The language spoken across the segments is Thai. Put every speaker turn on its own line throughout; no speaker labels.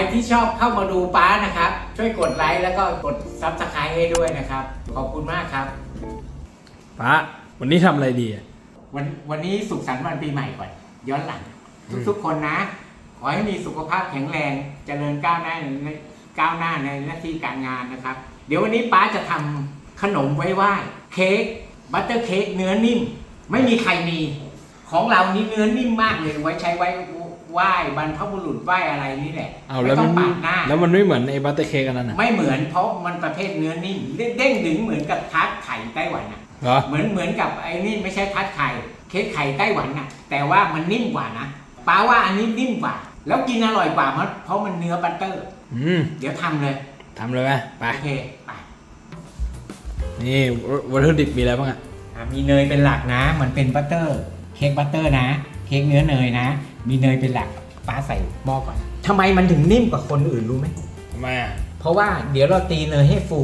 รที่ชอบเข้ามาดูป้านะครับ ช่วยกดไลค์แล้วก็กดซับสไครต์ให้ด้วยนะครับ ขอบคุณมากครับ
ป้าวันนี้ทำอะไรดีอะ
วันวันนี้สุขสันต์วันปีใหม่ก่อน ย้อนหลัง ทุกๆคนนะ ขอให้มีสุขภาพแข็งแรงเจริญก้าวหน้าในก้าวหน้าในหน้าที่การงานนะครับ เดี๋ยววันนี้ป้าจะทำขนมไว้ไหว้เค้กบัตเตอร์เค้กเนื้อนิ่ม ไม่มีใครมี ของเรานี่เนื้อนิ่มมากเลยไว้ใช้ไว้ ไหว้บรรพบุรุษไหว้อะไรนี่แหละ
เอา
ไม่
แล้ว
ต้
มั
อง
น
ปาดหน้า
แล้วมันไม่เหมือนไอ้บัตเตอร์เค้กอันนั้นอะ
ไม่เหมือนเพราะมันประเภทเนื้อนิ่มเด้งดึงเหมือนกับทาร์ตไข่ไต้หวันอะ
เหรอ
เหมือนเหมือนกับไอ้นี่ไม่ใช่ทาร์ตไข่เค้กไข่ไต้หวันน่ะ แต่ว่ามันนิ่มกว่านะป้าว่าอันนี้นิ่มกว่า แล้วกินอร่อยกว่ามันเพราะมันเนื้อบัตเตอร์
อืม
เดี๋ยวทำเลย
ทำเลยไหมไป
โอเคไป
นี่วัตถุดิบมีอะไรบ้างอะ
อะมีเนยเป็นหลักนะ มันเป็นบัตเตอร์ เค้กบัตเตอร์นะ เค้กเนื้อเนยนะ มีเนยเป็นหลักป้าใส่หม้อก่อนทำไมมันถึงนิ่มกว่าคนอื่นรู้ไหม
ทำไมอะ
เพราะว่าเดี๋ยวเราตีเนยให้ฟู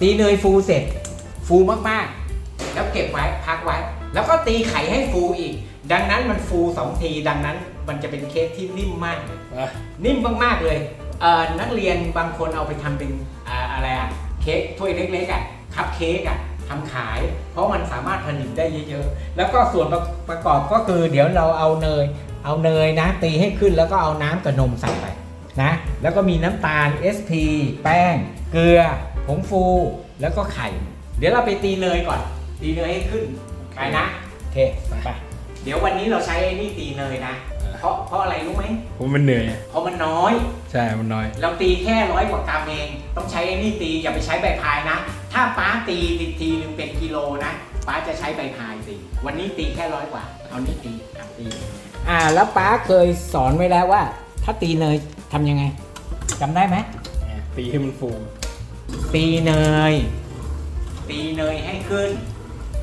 ตีเนยฟูเสร็จ ฟูมากๆ แล้วเก็บไว้พักไว้ แล้วก็ตีไข่ให้ฟูอีก ดังนั้นมันฟูสองทีดังนั้นมันจะเป็นเค้กที่นิ่มมากเลย
ไป
นิ่มมากๆเลยเอ่อนักเรียนบางคนเอาไปทำเป็นอ่าอะไรอะเค้กถ้วยเล็กๆอะคัพเค้กอะ ทำขาย เพราะมันสามารถผลิตได้เยอะๆ แล้วก็ส่วนประประกอบก็คือ เดี๋ยวเราเอาเนย เอาเนยนะ ตีให้ขึ้นแล้วก็เอาน้ำกับนมใส่ไปนะ แล้วก็มีน้ำตาล SP แป้ง เกลือ ผงฟู แล้วก็ไข่ เดี๋ยวเราไปตีเนยก่อน ตีเนยให้ขึ้นไปนะ โอเค ไป เดี๋ยววันนี้เราใช้ไอ้นี่ตีเนยนะเพราะเพราะอะไรรู้ไหม
ผมมันเหนื่อยอะ
เพราะมันน้อย
ใช่ มันน้อย
เราตีแค่ร้อยกว่ากรัมเอง ต้องใช้ไอ้นี่ตีอย่าไปใช้ใบพายนะ ถ้าป้าตีทีนึงเป็นกิโลนะป้าจะใช้ใบพายตีวันนี้ตีแค่ร้อยกว่าเอานี่ตีอะตีอ่าแล้วป้าเคยสอนไว้แล้วว่า ถ้าตีเนยทำยังไงจำได้ไหม
ตีให้มันฟู
ตีเนย ตีเนยให้ขึ้น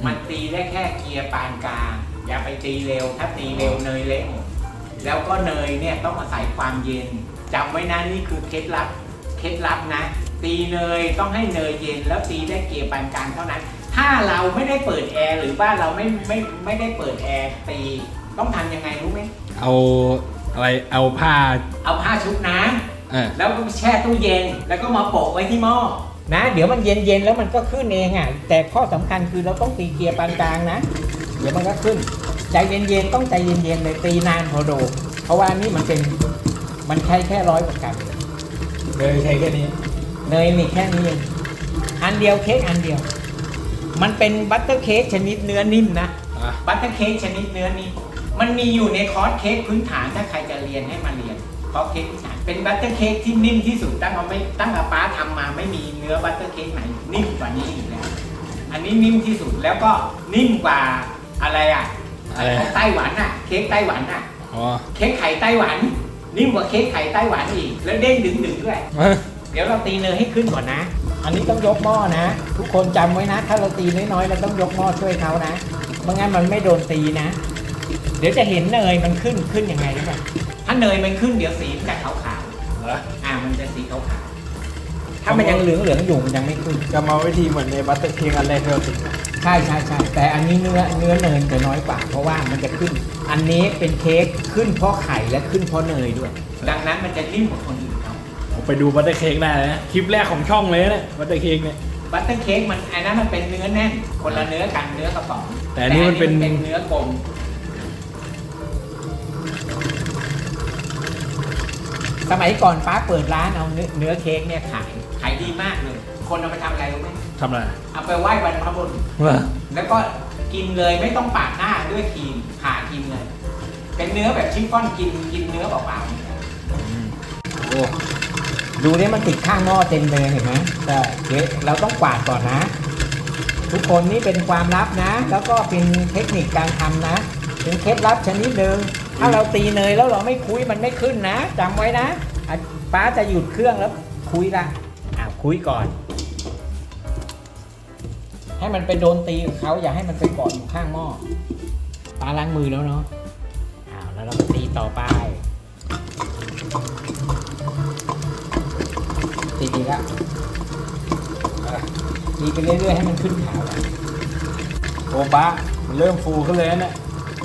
มันตีได้แค่เกียร์ปานกลางอย่าไปตีเร็ว ถ้าตีเร็วเนยเละหมดแล้วก็เนยเนี่ยต้องอาศัยความเย็นจำไว้นะนี่คือเคล็ดลับเคล็ดลับนะ ตีเนยต้องให้เนยเย็นแล้วตีได้เกียร์ปานกลางเท่านั้น ถ้าเราไม่ได้เปิดแอร์หรือบ้านเราไม่ไม่ไม่ได้เปิดแอร์ตีต้องทำยังไงรู้ไหม
เอาอะไรเอาผ้า
เอาผ้าชุบน้ำ
เออ
แล้วก็แช่ตู้เย็นแล้วก็มาโปะไว้ที่หม้อนะเดี๋ยวมันเย็นเย็นๆแล้วมันก็ขึ้นเองอะแต่ข้อสำคัญคือเราต้องตีเกียร์ปานกลางนะ เดี๋ยวมันก็ขึ้นใจเย็นๆต้องใจเย็นๆเลยตีนานพอโด เพราะว่านี่มันเป็นมันใช้แค่ร้อยกว่ากรัม
เลยใช้แค่นี้
เนยมีแค่นี้เองอันเดียวเค้กอันเดียว มันเป็นบัตเตอร์เค้กชนิดเนื้อนิ่มนะ
อะ
บัตเตอร์เค้กชนิดเนื้อนิ่มมันมีอยู่ในคอร์สเค้กพื้นฐานถ้าใครจะเรียนให้มาเรียนคอร์สเค้กพื้นฐานเป็นบัตเตอร์เค้กที่นิ่มที่สุดตั้งมาไม่ตั้งแต่ป้าทำมาไม่มีเนื้อบัตเตอร์เค้กไหนนิ่มกว่านี้อีกแล้วอันนี้นิ่มที่สุดแล้วก็นิ่มกว่าอะไรอะ
อะไร
ของไต้หวันอะ เค้กไต้หวันอะ
อ๋อ
เค้กไข่ไต้หวัน นิ่มกว่าเค้กไข่ไต้หวันอีก แล้วเด้งดึงดึงๆด้วย
เอ้ย
เดี๋ยวเราตีเนยให้ขึ้นก่อนนะ อันนี้ต้องยกหม้อนะ ทุกคนจำไว้นะ ถ้าเราตีน้อยๆเราต้องยกหม้อช่วยเขานะไม่งั้นมันไม่โดนตีนะ เดี๋ยวจะเห็นเนยมันขึ้นขึ้นยังไงรู้ป่ะถ้าเนยมันขึ้นเดี๋ยวสีมันจะขาว
เหรอ
ๆอ่ามันจะสีขาวๆถ้ามันยังเหลืองๆอยู่มันยังไม่ขึ้น
กรรมวิธีเหมือนในบัตเตอร์เค้กอันแรกที่เราติด
ใช่ใช่ใช่แต่อันนี้เนื้อเนื้อเนยจะน้อยกว่า เพราะว่ามันจะขึ้น อันนี้เป็นเค้กขึ้นเพราะไข่และขึ้นเพราะเนยด้วย ดังนั้นมันจะนิ่มกว่าคนอื่นเขา
ผม ไปดูบัตเตอร์เค้กได้นะคลิปแรกของช่องเลยนะบัตเตอร์เค้กเนี่ย
บัตเตอร์เค้กมันอันนั้นมันเป็นเนื้อแน่น คนละเนื้อกันเนื้อกระป๋อง
แต่อันนี้มันเป็น
เป็น เนื้อกลมสมัยก่อนป้าเปิดร้านเอาเนื้อเนื้อเค้กเนี่ยขายขายดีมากเลย คนเอาไปทำอะไรรู้ไหม
ทำอะไร
เอาไปไหว้บรรพบุรุษ
ว่า
แล้วก็กินเลยไม่ต้องปาดหน้าด้วยครีมผ่ากินเลย เป็นเนื้อแบบชิฟฟ่อนกินกินเนื้อเปล่าๆ
โอ้
ดูนี่มันติดข้างหม้อเต็มเลยเห็นไหมแต่เดี๋ยวเราต้องกวาดก่อนนะ ทุกคนนี่เป็นความลับนะ แล้วก็เป็นเทคนิคการทำนะ เป็นเคล็ดลับชนิดหนึ่งถ้าเราตีเนยแล้วเราไม่คุยมันไม่ขึ้นนะจำไว้นะป้าจะหยุดเครื่องแล้วคุยละอ่าคุยก่อน ให้มันไปโดนตีเขาอย่าให้มันไปเกาะอยู่ข้างหม้อป้าล้างมือแล้วเนาะอ้าวแล้วเราตีต่อไป ดีแล้วตีไปเรื่อยๆให้มันขึ้นขาวอะ
โอ้ป้ามันเริ่มฟูขึ้นเลยนะเนี่ย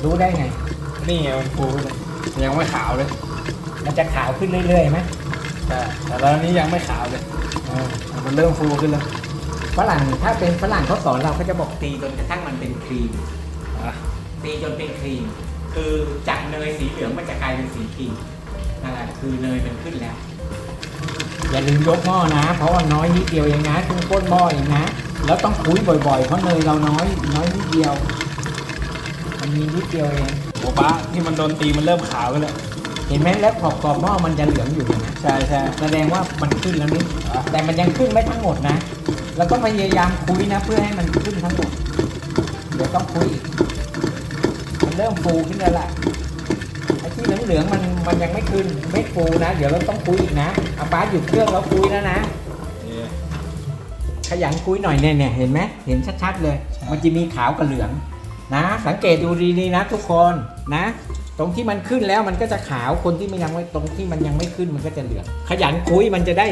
รู้ได้ไง
นี่ไงมันฟูขึ้นเลยยังไม่ขาวเลย
มันจะขาวขึ้นเรื่อยๆไหม
ใช่แต่ตอนนี้ยังไม่ขาวเลย
เออ
มันเริ่มฟูขึ้นแล้ว
ฝรั่งถ้าเป็นฝรั่งเขาสอนเราเขาจะบอกตีจนกระทั่งมันเป็นครีม
อะ
ตีจนเป็นครีม คือจากเนยสีเหลืองมันจะกลายเป็นสีครีมนั่นแหละคือเนยมันขึ้นแล้ว อย่าลืมยกหม้อนะ เพราะว่าน้อยนิดเดียวเองนะคุณก้นหม้อเองนะ แล้วต้องคุยบ่อยๆ เพราะเนยเราน้อยน้อยนิดเดียว มันมีนิดเดียวเอง
โอ้ป้าที่มันโดนตีมันเริ่มขาวขึ้นแล้ว
เห็นไหมแล้วขอบขอบหม้อมันจะเหลืองอยู่เห็นไหม
ใช่ใช่
แสดงว่ามันขึ้นแล้วนี่แต่มันยังขึ้นไม่ทั้งหมดนะเราต้องพยายามคุยนะ เพื่อให้มันขึ้นทั้งหมด เดี๋ยวต้องคุยอีกมันเริ่มฟูขึ้นแล้วล่ะไอ้ ที่เหลืองๆมันมันยังไม่ขึ้นไม่ฟูนะ เดี๋ยวเราต้องคุยอีกนะเอาป้าหยุดเครื่องแล้วคุยแล้วนะ
เอ๊ะ
ขยันคุยหน่อยเนี่ยเนี่ยเห็นไหมเห็นชัดๆเลย
ใช่
มันจะมีขาวกับเหลืองนะ สังเกตดูดีๆนะ ทุกคนนะ ตรงที่มันขึ้นแล้วมันก็จะขาวคนที่มันยังไม่ตรงที่มันยังไม่ขึ้นมันก็จะเหลือง ขยันคุยมันจะได้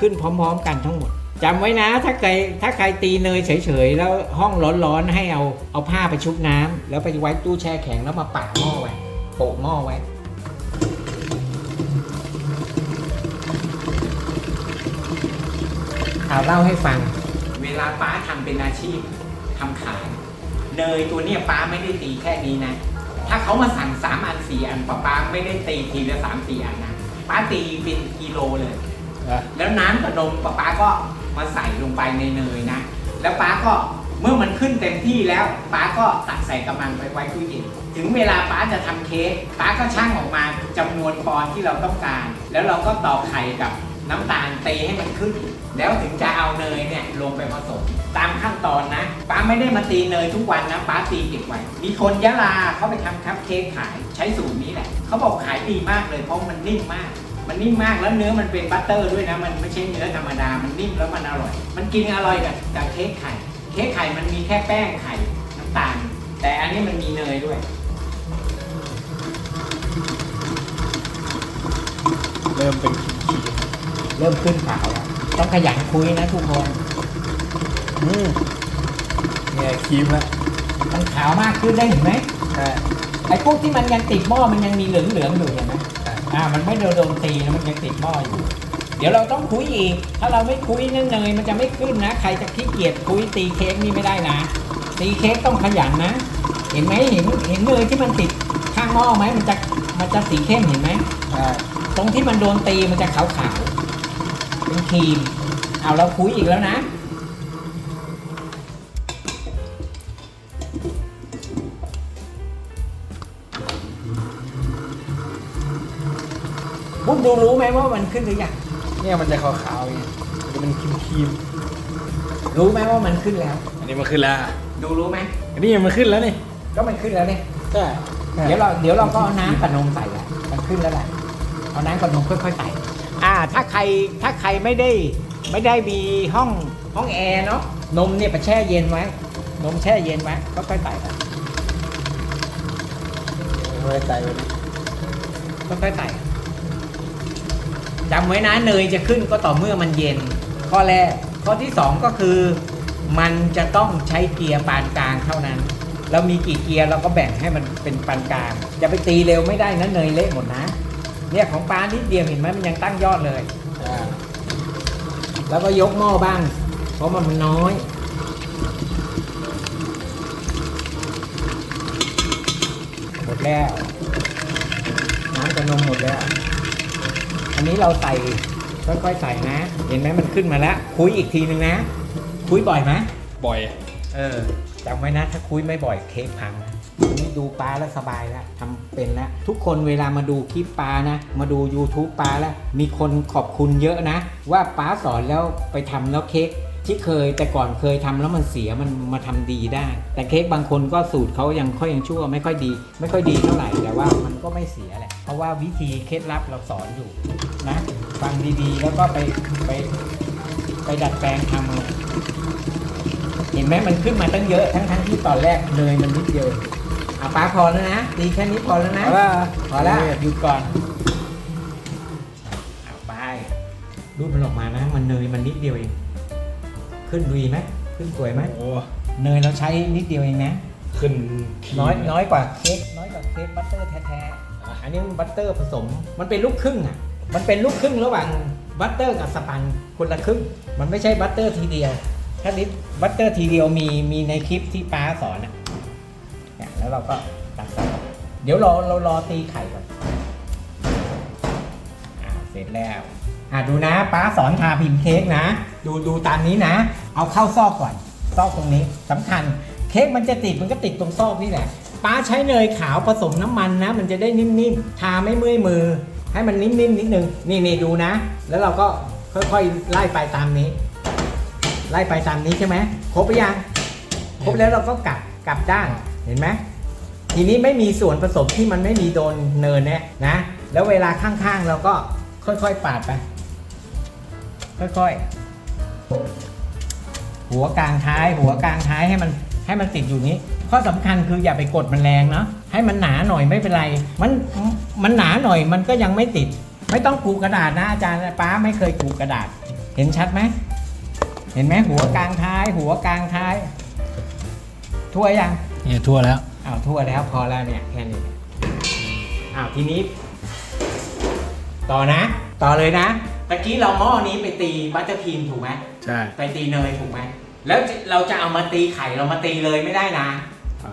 ขึ้นพร้อม ๆ กันทั้งหมดจำไว้นะถ้าใครถ้าใครตีเนยเฉยๆแล้วห้องร้อนๆให้เอาเอาผ้าไปชุบน้ำแล้วไปไว้ตู้แช่แข็งแล้วมาปะหม้อไว้โปะหม้อไว้ เอาเล่าให้ฟัง เวลาป้าทำเป็นอาชีพทำขาย เนยตัวเนี้ยป้าไม่ได้ตีแค่นี้นะ ถ้าเขามาสั่งสามอันสี่อันป้าป้าไม่ได้ตีทีละสามสี่อันนะป้าตีเป็นกิโลเลย
อะ
แล้วน้ำกับนมป้าป๊าก็มาใส่ลงไปในเนยนะ แล้วป้าก็เมื่อมันขึ้นเต็มที่แล้วป้าก็ตักใส่กระมังไปไว้ตู้เย็นถึงเวลาป้าจะทำเค้กป้าก็ชั่งออกมาจำนวนปอนด์ที่เราต้องการ แล้วเราก็ตอกไข่กับ น้ำตาลตีให้มันขึ้น แล้วถึงจะเอาเนยเนี่ยลงไปผสม ตามขั้นตอนนะ ป้าไม่ได้มาตีเนยทุกวันนะป้าตีเก็บไว้ มีคนยะลาเขาไปทำคัพเค้กขายใช้สูตรนี้แหละเขาบอกขายดีมากเลยเพราะมันนิ่มมาก มันนิ่มมากแล้วเนื้อมันเป็นบัตเตอร์ด้วยนะ มันไม่ใช่เนื้อธรรมดา มันนิ่มแล้วมันอร่อย มันกินอร่อยกับกับเค้กไข่ เค้กไข่มันมีแค่แป้งไข่น้ำตาล แต่อันนี้มันมีเนยด้วย
เริ่มเป็นขีด
เริ่มขึ้นขาวแล้วต้องขยันคุยนะทุกคน
ๆอืมเนี่ยครีมแล้ว
มันขาวมากขึ้นได้เห็นไหม
ใช่
ไอ้พวกที่มันยังติดหม้อมันยังมีเหลืองเหลืองๆอยู่เห็นไหม
ใช่
อ่า มันไม่โดนโดนตีนะมันยังติดหม้ออยู่ เดี๋ยวเราต้องคุยอีก ถ้าเราไม่คุยนั่นเนยมันจะไม่ขึ้นนะ ใครจะขี้เกียจคุยตีเค้กนี่ไม่ได้นะ ตีเค้กต้องขยันนะ เห็นไหมเห็นเห็นเนยที่มันติดข้างหม้อไหมมันจะมันจะสีเข้มเห็นไหม
ใช่
ตรงที่มันโดนตีมันจะขาวๆ เป็นครีม เอาเราคุยอีกแล้วนะ บุ๊กดูรู้ไหมว่ามันขึ้นหรือยัง
เนี่ยมันจะขาวๆอย่างเงี้ยมันจะเป็นครีม
รู้ไหมว่ามันขึ้นแล้ว
ๆอันนี้มันขึ้นแล้ว
ดูรู้ไหม
อันนี้มันขึ้นแล้วนี่
ก็มันขึ้นแล้วเนี่ย
ใช่
เดี๋ยวเราเดี๋ยวเราก็เอาน้ำกับนมใส่แล้วมันขึ้นแล้วแหละเอาน้ำกับนมค่อยๆใส่ อ่าถ้าใครถ้าใครไม่ได้ไม่ได้มีห้องห้องแอร์เนาะนมเนี่ยไปแช่เย็นไว้นมแช่เย็นไว้ค่อยๆใส่ไป
ไว้ใส่ไว้นี่
ค่อยๆใส่จำไว้นะเนยจะขึ้นก็ต่อเมื่อมันเย็น ข้อแรกข้อที่สองก็คือมันจะต้องใช้เกียร์ปานกลางเท่านั้นเรามีกี่เกียร์เราก็แบ่งให้มันเป็นปานกลางอย่าไปตีเร็วไม่ได้นะเนยเละหมดนะ เนี่ยของปลานิดเดียวเห็นไหมมันยังตั้งยอดเลย
อ่า
แล้วก็ยกหม้อบ้าง เพราะมันน้อยหมดแล้วน้ำกับนมหมดแล้ว อันนี้เราใส่ค่อยๆใส่นะ เห็นไหมมันขึ้นมาแล้วคุยอีกทีนึงนะ คุยบ่อยไหม
บ่อย
เออจำไว้นะถ้าคุยไม่บ่อยเค้กพังนะอันนี้ ดูปลาแล้วสบายแล้วทำเป็นแล้วทุกคนเวลามาดูคลิปปลานะ มาดู YouTube ปลาแล้ว มีคนขอบคุณเยอะนะ ว่าป้าสอนแล้วไปทำแล้วเค้กที่เคยแต่ก่อนเคยทำแล้วมันเสียมันมาทำดีได้ แต่เค้กบางคนก็สูตรเขายังค่อยยังชั่วไม่ค่อยดี ไม่ค่อยดีเท่าไหร่แต่ว่ามันก็ไม่เสียแหละเพราะว่าวิธีเคล็ดลับเราสอนอยู่นะฟังดีๆ แล้วก็ไปไปไปดัดแปลงทำเอาเห็นไหมมันขึ้นมาตั้งเยอะทั้งทั้งๆที่ตอนแรกเนยมันนิดเดียว เอาป้าพอแล้วนะตีแค่นี้พอแล้วนะ
เอาละ
พอแล้วหยุดก่อนเอาไปรูดมันออกมานะ มันเนยมันนิดเดียวเอง ขึ้นดีไหมขึ้นสวยไหม
โอ้
เนยเราใช้นิดเดียวเองนะ
ขึ้นครีม
น้อยน้อยกว่าเค้กน้อยกว่าเค้กบัตเตอร์แท้
อ
อันนี้มันบัตเตอร์ผสม มันเป็นลูกครึ่งอะ มันเป็นลูกครึ่งระหว่างบัตเตอร์กับสปันคนละครึ่ง มันไม่ใช่บัตเตอร์ทีเดียว ถ้าลิบัตเตอร์ทีเดียวมีมีในคลิปที่ป้าสอนอะเนี่ย แล้วเราก็ตัดต่อเดี๋ยวรอเรารอตีไข่ก่อนอ่าเสร็จแล้วอ่าดูนะป้าสอนทาพิมพ์เค้กนะ ดูดูตามนี้นะ เอาเข้าซอกก่อนซอกตรงนี้สำคัญ เค้กมันจะติดมันก็ติดตรงซอกนี่แหละป้าใช้เนยขาวผสมน้ำมันนะ มันจะได้นิ่มๆทาไม่เมื่อยมือ ให้มันนิ่มๆนิดนึงนี่นี่ดูนะ แล้วเราก็ค่อยๆไล่ไปตามนี้ ไล่ไปตามนี้ใช่ไหมครบหรือยังครบแล้วเราก็กลับกลับด้านเห็นไหม ทีนี้ไม่มีส่วนผสมที่มันไม่มีโดนเนินเนี่ยนะ แล้วเวลาข้างๆเราก็ค่อยๆปาดไป ค่อยๆ หัวกลางท้าย หัวกลางท้ายให้มันให้มันติดอยู่นี้ ข้อสำคัญคืออย่าไปกดมันแรงเนาะให้มันหนาหน่อยไม่เป็นไร มันมันหนาหน่อยมันก็ยังไม่ติด ไม่ต้องกูกระดาษนะอาจารย์ป้าไม่เคยกูกระดาษ เห็นชัดไหมเห็นไหมหัวกลางท้าย หัวกลางท้าย ทั่วยัง
เนี่ยทั่วแล้ว
อ้าวทั่วแล้วพอแล้วเนี่ยแค่นี้อ้าวทีนี้ ต่อนะ ต่อเลยนะตะกี้เราหม้อนี้ไปตีบัตเตอร์ครีมถูกไหม
ใช่
ไปตีเนยถูกไหมแล้วเราจะเอามาตีไข่เรามาตีเลยไม่ได้นะ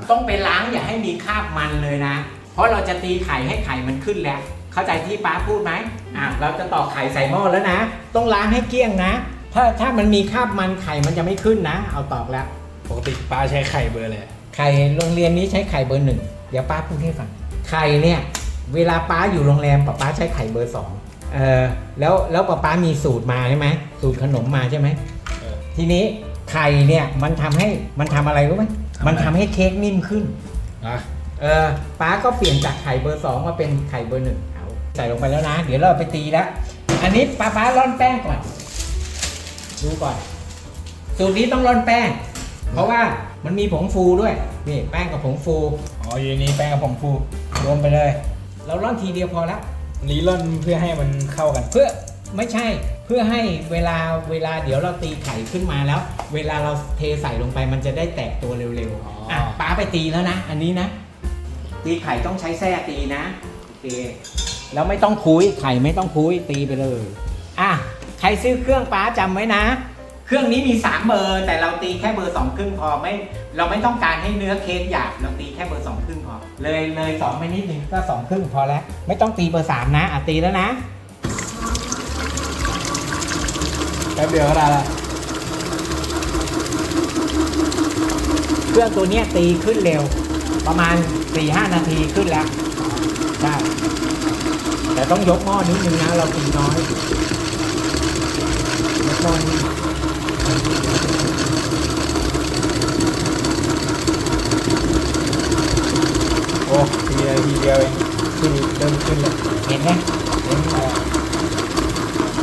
ต้องไปล้างอย่าให้มีคราบมันเลยนะ เพราะเราจะตีไข่ให้ไข่มันขึ้นแล้ว เข้าใจที่ป้าพูดไหมอะเราจะตอกไข่ใส่หม้อแล้วนะ ต้องล้างให้เกลี้ยงนะ ถ้าถ้ามันมีคราบมันไข่มันจะไม่ขึ้นนะ เอาตอกแล้ว
ปกติป้าใช้ไข่เบอร์เลย
ไข่โรงเรียนนี้ใช้ไข่เบอร์หนึ่งเดี๋ยวป้าพูดให้ฟังไข่เนี่ยเวลาป้าอยู่โรงแรมป้าป้าใช้ไข่เบอร์สองเออแล้วแล้วป้าป้ามีสูตรมาใช่ไหมสูตรขนมมาใช่ไหม
เออ
ทีนี้ไข่เนี่ยมันทำให้มันทำอะไรรู้ไหม
ทำอะไร
มันทำให้เค้กนิ่มขึ้น
อะ
เออป้าก็เปลี่ยนจากไข่เบอร์สองมาเป็นไข่เบอร์หนึ่งเอาใส่ลงไปแล้วนะ เดี๋ยวเราไปตีแล้วอันนี้ป้าป้าร่อนแป้งก่อน ดูก่อน สูตรนี้ต้องร่อนแป้ง เพราะว่า มันมีผงฟูด้วย นี่แป้งกับผงฟู
อ๋ออยู่ในนี้แป้งกับผงฟู
รวมไปเลย เราร่อนทีเดียวพอละ
นี้ร่อนเพื่อให้มันเข้ากัน
เพื่อไม่ใช่เพื่อให้เวลาเวลาเดี๋ยวเราตีไข่ขึ้นมาแล้ว เวลาเราเทใส่ลงไปมันจะได้แตกตัวเร็ว
อ๋อ
ๆ
อ่
อะป้าไปตีแล้วนะ อันนี้นะ ตีไข่ต้องใช้แส้ตีนะโอเคแล้วไม่ต้องคุยไข่ไม่ต้องคุยตีไปเลย อะใครซื้อเครื่องป้าจำไว้นะ เครื่องนี้มี 3 เบอร์ แต่เราตีแค่เบอร์2ครึ่งพอไม่เราไม่ต้องการให้เนื้อเค้กหยาบเราตีแค่เบอร์2ครึ่งพอเลยเลยสองไปนิดนึงก็2ครึ่งพอแล้ว ไม่ต้องตีเบอร์3นะอะตีแล้วนะ
แป๊บเดียวก็ได้ละ
เครื่องตัวนี้ตีขึ้นเร็ว ประมาณ4-5นาทีขึ้นแล้วใช่แต่ต้องยกหม้อนิดนึงนะเราตีน้อยยกหม้อนิด
โอ้ทีเดียวทีเดียวเองขึ้นเริ่มขึ้นแล้ว
เห็นไหมเห็นไหม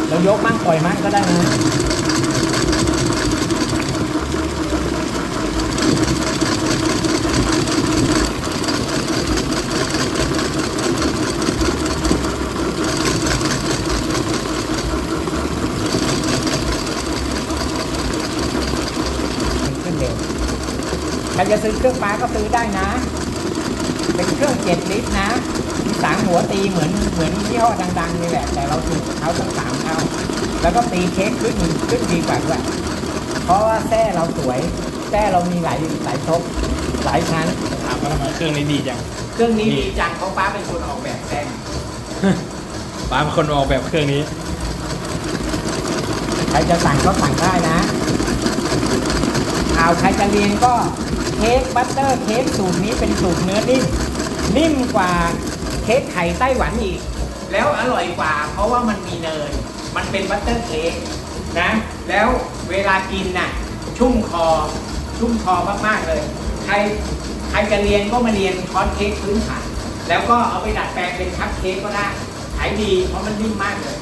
เรา ยกมั่งปล่อยมั่งก็ได้นะขึ้นเร็วใครจะซื้อเครื่องป้าก็ซื้อได้นะ เป็นเครื่องเจ็ดลิตรนะ สามหัวตีเหมือนเหมือนยี่ห้อดังๆนี่แหละ แต่เราถูกกว่าเขาตั้งสามเท่า แล้วก็ตีเค้กขึ้นขึ้นดีกว่าด้วย เพราะว่าแส้เราสวยแส้เรามีหลายหลายทบหลายชั้น
ถามว่าทำไมเครื่องนี้ดีจัง
เครื่องนี้ดีจังเพราะป้าเป็นคนออกแบบแส้
ป้าเป็นคนออกแบบเครื่องนี้
ใครจะสั่งก็สั่งได้นะเอาใครจะเรียนก็เค้กบัตเตอร์เค้กสูตรนี้เป็นสูตรเนื้อนิ่มนิ่มกว่าเค้กไข่ไต้หวันอีก แล้วอร่อยกว่า เพราะว่ามันมีเนย มันเป็นบัตเตอร์เค้กนะ แล้วเวลากินน่ะ ชุ่มคอ ชุ่มคอมากๆเลย ใครใครจะเรียนก็มาเรียนคอร์สเค้กพื้นฐาน แล้วก็เอาไปดัดแปลงเป็นคัพเค้กก็ได้ ขายดีเพราะมันนิ่มมากเลย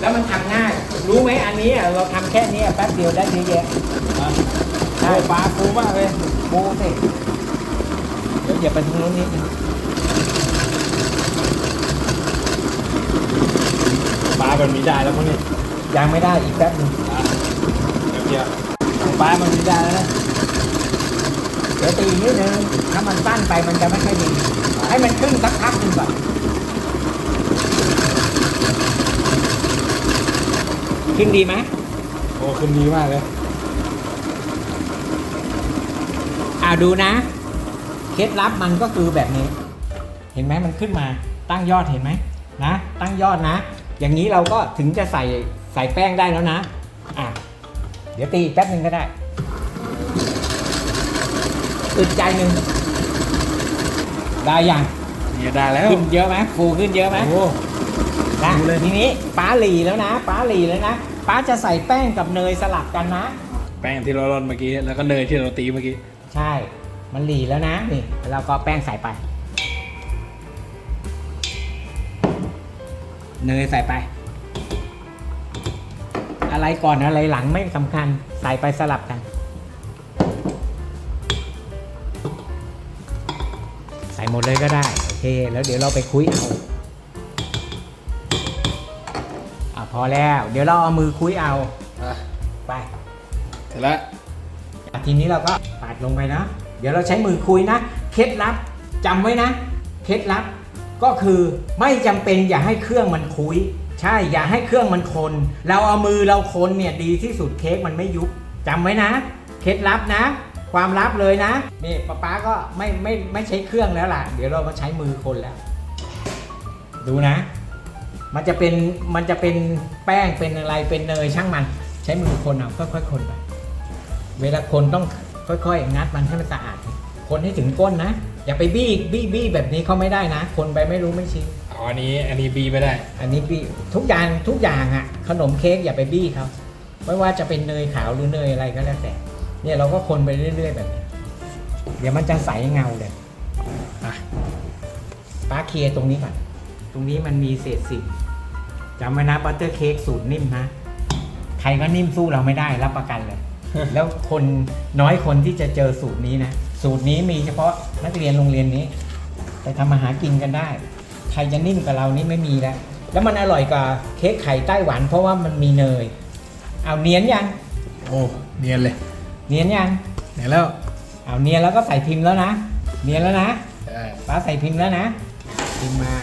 แล้วมันทำง่าย รู้ไหมอันนี้อะเราทำแค่นี้แป๊บเดียวได้เยอะแยะ
โอ้ปลาฟูมากเลย
โบสิเดี๋ยวอย่าไปทางโน้นนิดนึง
ป้ามันมีได้แล้วมั้งนี่
ยังไม่ได้อีกแป๊บนึง
เดี๋ยวเดียวป้ามันมีได้แล้วนะ
เดี๋ยวตีนิดนึงถ้ามันสั้นไปมันจะไม่ค่อยดี ให้มันขึ้นสักพักหนึ่งก่อนขึ้นดีไหม
โอ้ขึ้นดีมากเลย
อ่าดูนะ เคล็ดลับมันก็คือแบบนี้ เห็นไหมมันขึ้นมาตั้งยอดเห็นไหมนะ ตั้งยอดนะ อย่างนี้เราก็ถึงจะใส่ใส่แป้งได้แล้วนะอะเดี๋ยวตีอีกแป๊บหนึ่งก็ได้อึดใจหนึ่งได้ยัง
เนี่ยได้แล้ว
ขึ้นเยอะไหมฟูขึ้นเยอะไหม
โอ้
นะ
ดูเลย
ทีนี้ป้าหลีแล้วนะป้าหลีแล้วนะป้าจะใส่แป้งกับเนยสลับกันนะ
แป้งที่เราร่อนเมื่อกี้แล้วก็เนยที่เราตีเมื่อกี้
ใช่ มันหลีแล้วนะนี่แล้วเราก็แป้งใส่ไป เนยใส่ไป อะไรก่อนอะไรหลังไม่สำคัญใส่ไปสลับกัน ใส่หมดเลยก็ได้ โอเค แล้วเดี๋ยวเราไปคุยเอาอะพอแล้ว เดี๋ยวเราเอามือคุยเอา
อะ
ไป
เสร็จแล้ว
อะทีนี้เราก็ปาดลงไปนะ เดี๋ยวเราใช้มือคุยนะ เคล็ดลับจำไว้นะ เคล็ดลับ ก็คือไม่จำเป็นอย่าให้เครื่องมันคุย ใช่อย่าให้เครื่องมันคน เราเอามือเราคนเนี่ยดีที่สุดเค้กมันไม่ยุบจำไว้นะ เคล็ดลับนะ ความลับเลยนะนี่ป๊าป๊าก็ไม่ไม่ไม่ใช้เครื่องแล้วล่ะ เดี๋ยวเรามาใช้มือคนแล้ว ดูนะ มันจะเป็นมันจะเป็นแป้งเป็นอะไรเป็นเนยช่างมัน ใช้มือคนเอาค่อยๆคนไปเวลาคนต้องค่อยๆ งัดมันให้มันสะอาด คนให้ถึงก้นนะ อย่าไปบี้บี้บี้แบบนี้เขาไม่ได้นะ คนไปไม่รู้ไม่ชี้
เอาอันนี้อันนี้บีไม่ได้
อันนี้บี้ทุกอย่างทุกอย่างอะขนมเค้กอย่าไปบี้เขาไม่ว่าจะเป็นเนยขาวหรือเนยอะไรก็แล้วแต่ เนี่ยเราก็คนไปเรื่อย ๆ แบบนี้เดี๋ยวมันจะใสเงาเลย
อะ
ป้าเคลียร์ตรงนี้ก่อน ตรงนี้มันมีเศษสิ่งจำไว้นะบัตเตอร์เค้กสูตรนิ่มนะ ใครก็นิ่มสู้เราไม่ได้รับประกันเลย แล้วคนน้อยคนที่จะเจอสูตรนี้นะ สูตรนี้มีเฉพาะนักเรียนโรงเรียนนี้ ไปทำมาหากินกันได้ ใครจะนิ่มกับเรานี่ไม่มีแล้ว แล้วมันอร่อยกว่าเค้กไข่ไต้หวัน เพราะว่ามันมีเนย เอาเนียนยัง
โอ้ เนียนเลย
เนียนยัง
เนียนแล้ว
เอาเนียนแล้วก็ใส่พิมพ์แล้วนะ เนียนแล้วนะ
ใช่
ป้าใส่พิมพ์แล้วนะ พิมพ์มา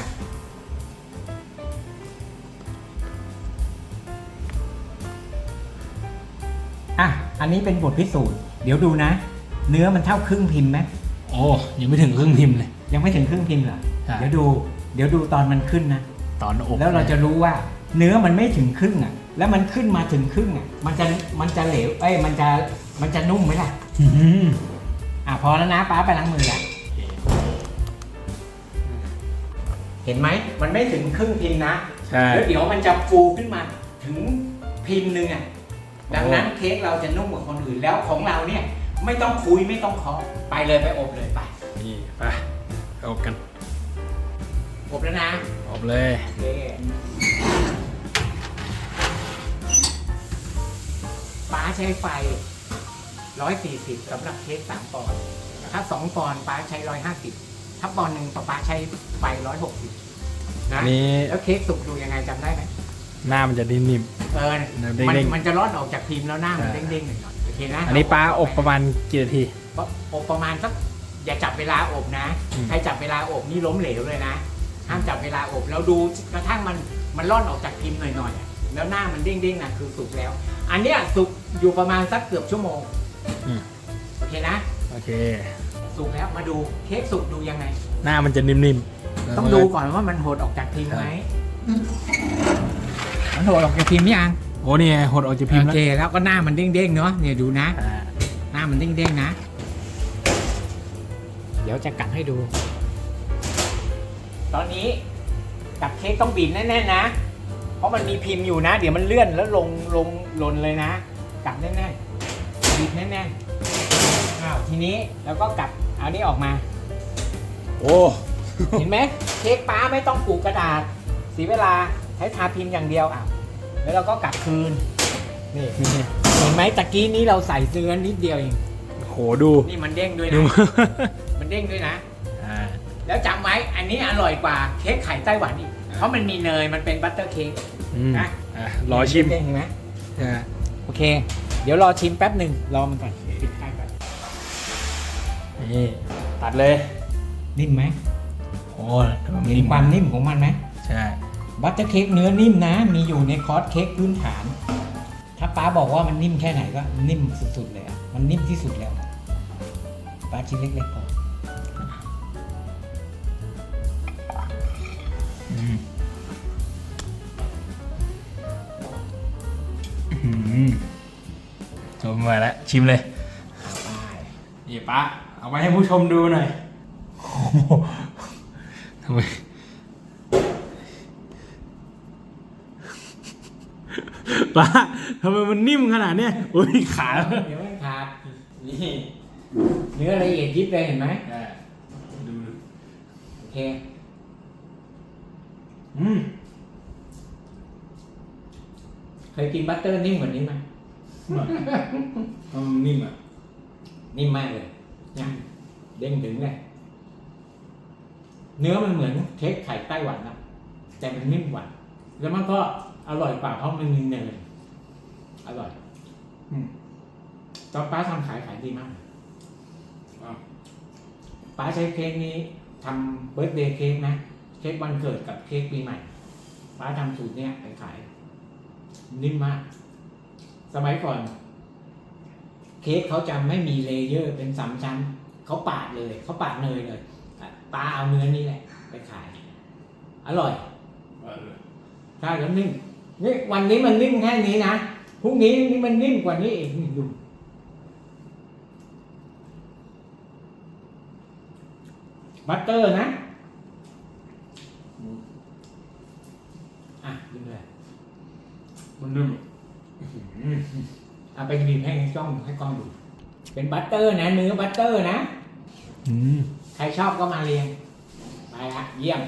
อะ อันนี้เป็นบทพิสูจน์ เดี๋ยวดูนะ เนื้อมันเท่าครึ่งพิมพ์ไหม
โอ้ยังไม่ถึงครึ่งพิมพ์เลย
ยังไม่ถึงครึ่งพิมพ์เหรอ
ใช่
เดี๋ยวดู เดี๋ยวดูตอนมันขึ้นนะ
ตอนอบ
แล้วเราจะรู้ว่าเนื้อมันไม่ถึงครึ่งอะ แล้วมันขึ้นมาถึงครึ่งอะ มันจะมันจะเหลว เอ้ยมันจะมันจะนุ่มไหมล่ะ
อื้อหือ
อะพอแล้วนะป้าไปล้างมือแล้วเห็นไหมมันไม่ถึงครึ่งพิมพ์นะ
ใช่
แล้วเดี๋ยวมันจะฟูขึ้นมาถึงพิมพ์หนึ่งอะดังนั้นเค้กเราจะนุ่มกว่าคนอื่นแล้วของเราเนี่ย ไม่ต้องคุยไม่ต้องเคาะไปเลยไปอบเลยไป
นี่ไปไปอบกัน
อบแล้วนะ
อบเลย
โอเคป้าใช้ไฟ 140สำหรับเค้ก3ปอนด์ถ้า2ปอนด์ป้าใช้ 150ถ้าปอนด์หนึ่งป้าใช้ไฟ 160นะ
อันนี้
แล้วเค้กสุกดูยังไงจำได้ไหม
หน้ามันจะนิ่ม
เออ
เด้งๆ
มันมันจะร่อนออกจากพิมพ์แล้วหน้ามัน
อ่า
เด้งๆหน่อยๆโอ เคนะ
ๆอันนี้ปลาอบประมาณกี่นาที
อบประมาณสักอย่าจับเวลาอบนะ
อืม
ใครจับเวลาอบนี่ล้มเหลวเลยนะ ห้ามจับเวลาอบแล้วดูกระทั่งมันมันร่อนออกจากพิมพ์หน่อยๆอะแล้วหน้ามันเด้งๆนะคือสุกแล้ว อันเนี้ยสุกอยู่ประมาณสักเกือบชั่วโมง
อืม
โอเคนะ
โอเค
สุกแล้วมาดูเค้กสุกดูยังไง
หน้ามันจะนิ่มๆ
ต้องดูก่อนว่ามันหดออกจากพิมพ์ไหมมันหดออกจากพิมพ์ยัง
โอ้นี่ไงหดออกจากพิมพ์
โอ
แล้ว
เคแล้วก็หน้ามันเด้งๆเนาะเนี่ยดูนะ
อ่า
หน้ามันเด้งๆนะ เดี๋ยวจะกัดให้ดู ตอนนี้กับเค้กต้องบีบแน่นๆนะ เพราะมันมีพิมพ์อยู่นะ เดี๋ยวมันเลื่อนแล้วลงลงหล่นเลยนะกัดแน่นๆบีบแน่นๆอ้าวทีนี้แล้วก็กัดเอานี่ออกมา
โอ้
เห็นไหมเค้กป้าไม่ต้องปลูกกระดาษเสียเวลาใช้ทาพิมพ์อย่างเดียวอะ แล้วเราก็กลับคืน นี่
นี่
เห็นไหมตะกี้นี้เราใส่เนื้อนิดเดียวเอง
โหดู
นี่มันเด้งด้วย
ดู
นะ มันเด้งด้วยนะ
อ่า
แล้วจำไว้ อันนี้อร่อยกว่าเค้กไข่ไต้หวันอีก เพราะมันมีเนย มันเป็นบัตเตอร์เค้ก
อืม
นะ
อะรอชิม
เด้งเห็นไหม
อ่า
โอเค เดี๋ยวรอชิมแป๊บหนึ่งรอมันก่อนปิดไฟก่อน
นี่ตัดเลย
นิ่มไหม
โอ้
มีความนิ่มของมันไหม
ใช่
บัตเตอร์เค้กเนื้อนิ่มนะ มีอยู่ในคอร์สเค้กพื้นฐานป้าบอกว่ามันนิ่มแค่ไหนก็นิ่มสุดๆเลยอะมันนิ่มที่สุดแล้วป้าชิ้นเล็กๆพอ
อืมอื้อหือชมมาแล้ว ชิมเลย
ไป
นี่ป้าเอามาให้ผู้ชมดูหน่อยโอ้โหทำไม ป้าทำไมมันนิ่มขนาดเนี้ยโอ้ยขา
เดี๋ยวไม่ขาดนี่เนื้อละเอียดยิบเลยเห็นไหม
อ่าดู
โอเค
อืม
เคยกินบัตเตอร์นิ่มกว่านี้ไหม
มันนิ่มอะ
นิ่มมากเลยเนี่ยเด้งถึงเลยเนื้อมันเหมือนเค้กไข่ไต้หวันนะแต่มันนิ่มกว่าแล้วมันก็อร่อยกว่าเพราะมันมีเนย อร่อย
อืม
ตอนป้าทำขายขายดีมาก
อะ
ป้าใช้เค้กนี้ทำเบิร์ d เดย์เค้กนะ เค้กวันเกิดกับเค้กปีใหม่ป้าทำสูตรเนี้ยไปขาย นิ่มมาก สมัยก่อน เค้กเขาจะไม่มีเลเยอร์เป็นสามชั้น เขาปาดเลย เขาปาดเนยเลยอะป้าเอาเนื้อนี่แหละ ไปขาย อร่อย
เออ
ใช่แล้วนิ่มนี่วันนี้มันนิ่มแค่นี้นะพ รุ่งนี้นี่มันนิ่มกว่านี้อีกนี่ดูบัตเตอร์นะอะดูเลย
มันนิ่ม
เอาไปบีบให้กล้องให้กล้องดู เป็นบัตเตอร์นะเนื้อบัตเตอร์นะ
อืม
ใครชอบก็มาเรียนไปละเยี่ยม